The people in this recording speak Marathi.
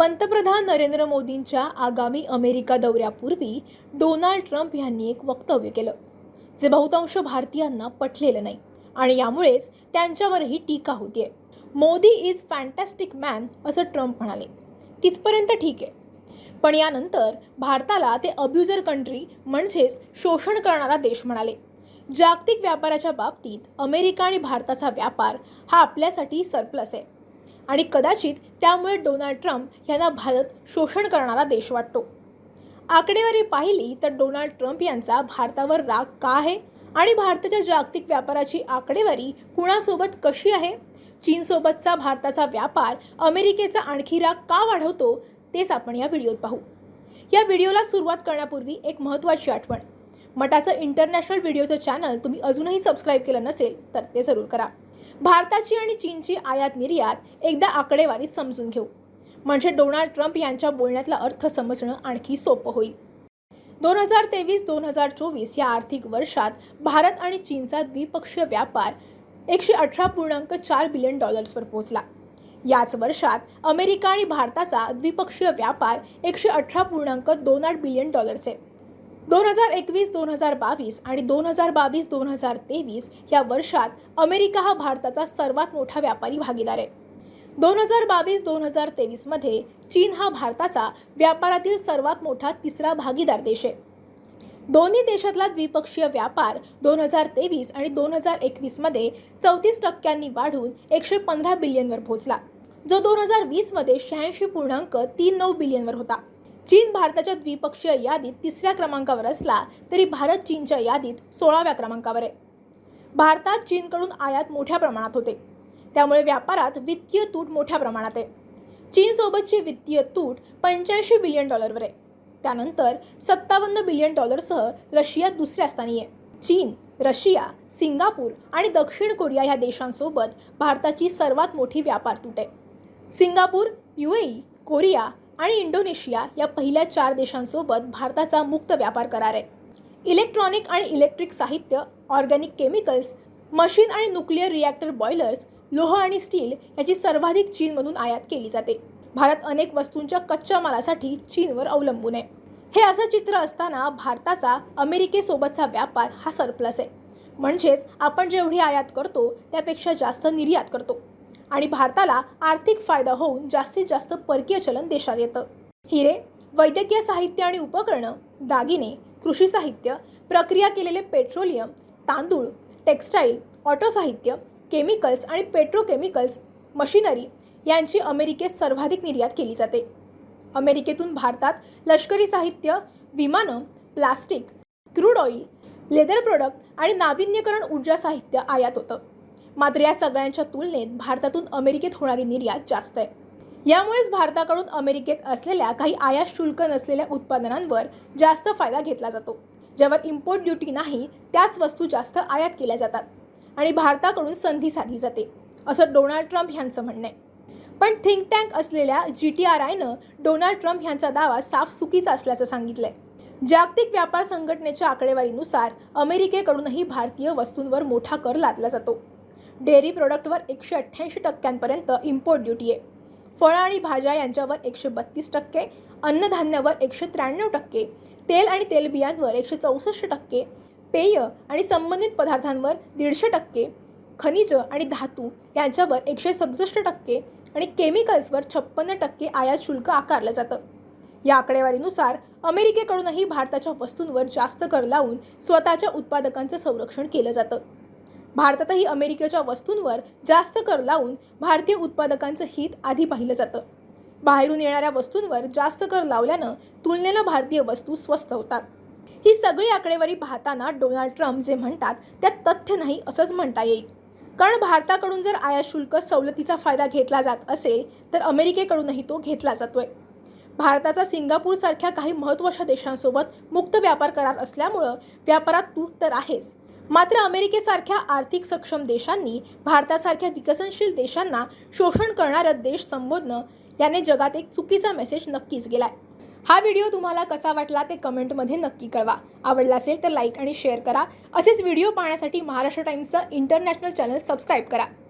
पंतप्रधान नरेंद्र मोदींच्या आगामी अमेरिका दौऱ्यापूर्वी डोनाल्ड ट्रम्प यांनी एक वक्तव्य केलं जे बहुतांश भारतीयांना पटलेलं नाही आणि यामुळेच त्यांच्यावरही टीका होतीये. मोदी इज फॅन्टॅस्टिक मॅन असं ट्रम्प म्हणाले. तिथपर्यंत ठीक आहे. पण यानंतर भारताला ते अब्युजर कंट्री म्हणजेच शोषण करणारा देश म्हणाले. जागतिक व्यापाराच्या बाबतीत अमेरिका आणि भारताचा व्यापार हा आपल्यासाठी सरप्लस आहे. आणि कदाचित त्यामुळे डोनाल्ड ट्रम्प यांना भारत शोषण करणारा देश वाटतो. आकडेवारी पाहिली तर डोनाल्ड ट्रम्प यांचा भारतावर राग का आहे? आणि भारताच्या जागतिक व्यापाराची आकडेवारी कुणासोबत कशी आहे? चीनसोबतचा भारताचा व्यापार अमेरिकेचा आणखी राग का वाढवतो? तेच आपण या व्हिडिओत पाहू. या व्हिडिओला सुरुवात करण्यापूर्वी एक महत्त्वाची आठवण. मटाचं इंटरनॅशनल व्हिडिओचं चॅनल तुम्ही अजूनही सबस्क्राईब केलं नसेल तर ते जरूर करा. भारताची आणि चीनची आयात निर्यात एकदा आकडेवारी समजून घेऊ. म्हणजे डोनाल्ड ट्रम्प यांच्या बोलण्यातला अर्थ समजणं आणखी सोपं होईल. दोन हजार तेवीस दोन हजार चोवीस या आर्थिक वर्षात भारत आणि चीनचा द्विपक्षीय व्यापार एकशे अठरा पूर्णांक चार बिलियन डॉलर्सवर पोहोचला. याच वर्षात अमेरिका आणि भारताचा द्विपक्षीय व्यापार एकशे अठरा पूर्णांक दोन आठ बिलियन डॉलर्स आहे. दोन हजार एकवीस दोन हजार बावीस आणि दोन हजार बावीस दोन हजार तेवीस या वर्षात अमेरिका हा भारताचा सर्वात मोठा व्यापारी भागीदार आहे. दोन हजार बावीस दोन हजार तेवीसमध्ये चीन हा भारताचा व्यापारातील सर्वात मोठा तिसरा भागीदार देश आहे. दोन्ही देशातला द्विपक्षीय व्यापार दोन हजार तेवीस आणि दोन हजार एकवीसमध्ये चौतीस टक्क्यांनी वाढून एकशे पंधरा बिलियनवर पोहोचला जो दोन हजार वीसमध्ये शहाऐंशी पूर्णांक तीन नऊ बिलियनवर होता. चीन भारताच्या द्विपक्षीय यादीत तिसऱ्या क्रमांकावर असला तरी भारत चीनच्या यादीत सोळाव्या क्रमांकावर आहे. भारतात चीनकडून आयात मोठ्या प्रमाणात होते. त्यामुळे व्यापारात वित्तीय तूट मोठ्या प्रमाणात आहे. चीनसोबतची वित्तीय तूट पंच्याऐंशी बिलियन डॉलरवर आहे. त्यानंतर सत्तावन्न बिलियन डॉलरसह रशिया दुसऱ्या स्थानी आहे. चीन रशिया सिंगापूर आणि दक्षिण कोरिया ह्या देशांसोबत भारताची सर्वात मोठी व्यापार तूट आहे. सिंगापूर युएई कोरिया आणि इंडोनेशिया या पहिल्या चार देशांसोबत भारताचा मुक्त व्यापार करार आहे. इलेक्ट्रॉनिक आणि इलेक्ट्रिक साहित्य ऑर्गॅनिक केमिकल्स मशीन आणि न्यूक्लिअर रिॲक्टर बॉयलर्स लोह आणि स्टील याची सर्वाधिक चीनमधून आयात केली जाते. भारत अनेक वस्तूंच्या कच्च्या मालासाठी चीनवर अवलंबून आहे. हे असं चित्र असताना भारताचा अमेरिकेसोबतचा व्यापार हा सरप्लस आहे. म्हणजेच आपण जेवढी आयात करतो त्यापेक्षा जास्त निर्यात करतो. आणि भारताला आर्थिक फायदा होऊन जास्तीत जास्त परकीय चलन देशात येतं. हिरे वैद्यकीय साहित्य आणि उपकरणं दागिने कृषी साहित्य प्रक्रिया केलेले पेट्रोलियम तांदूळ टेक्स्टाईल ऑटो साहित्य केमिकल्स आणि पेट्रोकेमिकल्स मशिनरी यांची अमेरिकेत सर्वाधिक निर्यात केली जाते. अमेरिकेतून भारतात लष्करी साहित्य विमानं plastic crude oil leather product आणि नाविन्यकरण ऊर्जा साहित्य आयात होतं. मात्र या सगळ्यांच्या तुलनेत भारतातून अमेरिकेत होणारी निर्यात जास्त आहे. यामुळेच भारताकडून अमेरिकेत असलेल्या काही आयात शुल्क नसलेल्या उत्पादनांवर जास्त फायदा घेतला जातो. ज्यावर इम्पोर्ट ड्युटी नाही त्याच वस्तू जास्त आयात केल्या जातात आणि भारताकडून संधी साधली जाते असं डोनाल्ड ट्रम्प यांचं म्हणणं आहे. पण थिंक टँक असलेल्या जी टी आर आयनं डोनाल्ड ट्रम्प यांचा दावा साफ चुकीचा असल्याचं सांगितलंय. जागतिक व्यापार संघटनेच्या आकडेवारीनुसार अमेरिकेकडूनही भारतीय वस्तूंवर मोठा कर लादला जातो. डेअरी प्रोडक्टवर एकशे अठ्ठ्याऐंशी टक्क्यांपर्यंत इम्पोर्ट ड्युटी आहे. फळं आणि भाज्या यांच्यावर एकशे बत्तीस टक्के अन्नधान्यावर एकशे त्र्याण्णव टक्के तेल आणि तेलबियांवर एकशे चौसष्ट टक्के पेय आणि संबंधित पदार्थांवर दीडशे टक्के खनिज आणि धातू यांच्यावर एकशे सदुसष्ट टक्के आणि केमिकल्सवर छप्पन्न टक्के आयात शुल्क आकारलं जातं. या आकडेवारीनुसार अमेरिकेकडूनही भारताच्या वस्तूंवर जास्त कर लावून स्वतःच्या उत्पादकांचं संरक्षण केलं जातं. भारतातही अमेरिकेच्या वस्तूंवर जास्त कर लावून भारतीय उत्पादकांचं हित आधी पाहिलं जातं. बाहेरून येणाऱ्या वस्तूंवर जास्त कर लावल्यानं तुलनेला भारतीय वस्तू स्वस्त होतात. ही सगळी आकडेवारी पाहताना डोनाल्ड ट्रम्प जे म्हणतात त्यात तथ्य नाही असंच म्हणता येईल. कारण भारताकडून जर आयात शुल्क सवलतीचा फायदा घेतला जात असेल तर अमेरिकेकडूनही तो घेतला जातोय. भारताचा सिंगापूरसारख्या काही महत्त्वाच्या देशांसोबत मुक्त व्यापार करार असल्यामुळं व्यापारात तूट तर आहेच मात्र अमेरिकेसारख्या आर्थिक सक्षम देशांनी भारतासारख्या विकसनशील देशांना शोषण करणारा देश संबोधणं याने जगात एक चुकीचा मेसेज नक्कीच गेलाय. हा व्हिडिओ तुम्हाला कसा वाटला ते कमेंटमध्ये नक्की कळवा. आवडला असेल तर लाईक आणि शेअर करा. असेच व्हिडिओ पाहण्यासाठी महाराष्ट्र टाइम्सचं इंटरनॅशनल चॅनल सबस्क्राईब करा.